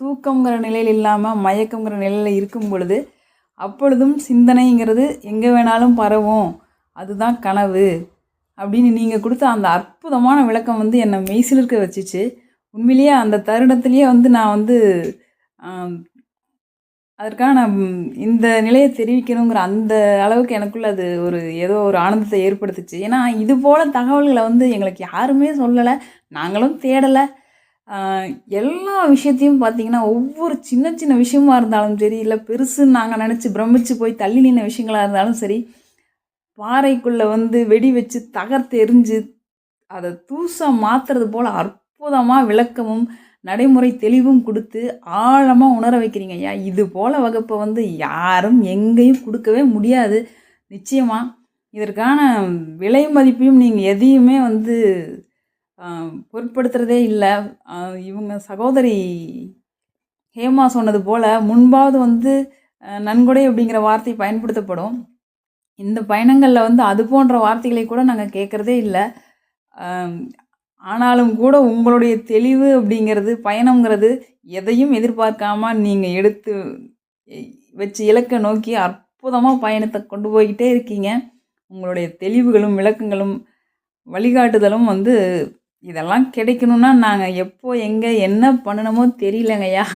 தூக்கங்கிற நிலையில் இல்லாமல் மயக்கங்கிற நிலையில் இருக்கும் பொழுது அப்பொழுதும் சிந்தனைங்கிறது எங்கே வேணாலும் பரவும். அதுதான் கனவு. அப்படின்னு நீங்கள் கொடுத்த அந்த அற்புதமான விளக்கம் வந்து என்னை மெய்சிலிருக்க வச்சுச்சு. உண்மையிலேயே அந்த தருணத்துலேயே வந்து நான் வந்து அதற்கான இந்த நிலையை தெரிவிக்கணுங்கிற அந்த அளவுக்கு எனக்குள்ள அது ஒரு ஏதோ ஒரு ஆனந்தத்தை ஏற்படுத்துச்சு. ஏன்னா இது போல் தகவல்களை வந்து எங்களுக்கு யாருமே சொல்லலை. நாங்களும் தேடலை. எல்லா விஷயத்தையும் பார்த்தீங்கன்னா ஒவ்வொரு சின்ன சின்ன விஷயமா இருந்தாலும் சரி இல்லை பெருசுன்னு நாங்கள் நினச்சி பிரமிச்சு போய் தள்ளி நின்ன விஷயங்களாக இருந்தாலும் சரி பாறைக்குள்ளே வந்து வெடி வச்சு தகர்த்து எரிஞ்சு அதை தூசாக மாற்றுறது போல் அற்புதமாக விளக்கமும் நடைமுறை தெளிவும் கொடுத்து ஆழமாக உணர வைக்கிறீங்க ஐயா. இது போல் வகுப்பை வந்து யாரும் எங்கேயும் கொடுக்கவே முடியாது. நிச்சயமாக இதற்கான விலை மதிப்பையும் நீங்கள் எதையுமே வந்து பொருட்படுத்துறதே இல்லை. இவங்க சகோதரி ஹேமா சொன்னது போல் முன்பாவது வந்து நன்கொடை அப்படிங்கிற வார்த்தை பயன்படுத்தப்படும். இந்த பயணங்களில் வந்து அது போன்ற வார்த்தைகளை கூட நாங்கள் கேட்குறதே இல்லை. ஆனாலும் கூட உங்களுடைய தெளிவு அப்படிங்கிறது பயணங்கிறது எதையும் எதிர்பார்க்காம நீங்கள் எடுத்து வச்சு இலக்கை நோக்கி அற்புதமாக பயணத்தை கொண்டு போய்கிட்டே இருக்கீங்க. உங்களுடைய தெளிவுகளும் விளக்கங்களும் வழிகாட்டுதலும் வந்து இதெல்லாம் கிடைக்கணும்னா நாங்கள் எப்போ எங்கே என்ன பண்ணணுமோ தெரியலங்கய்யா.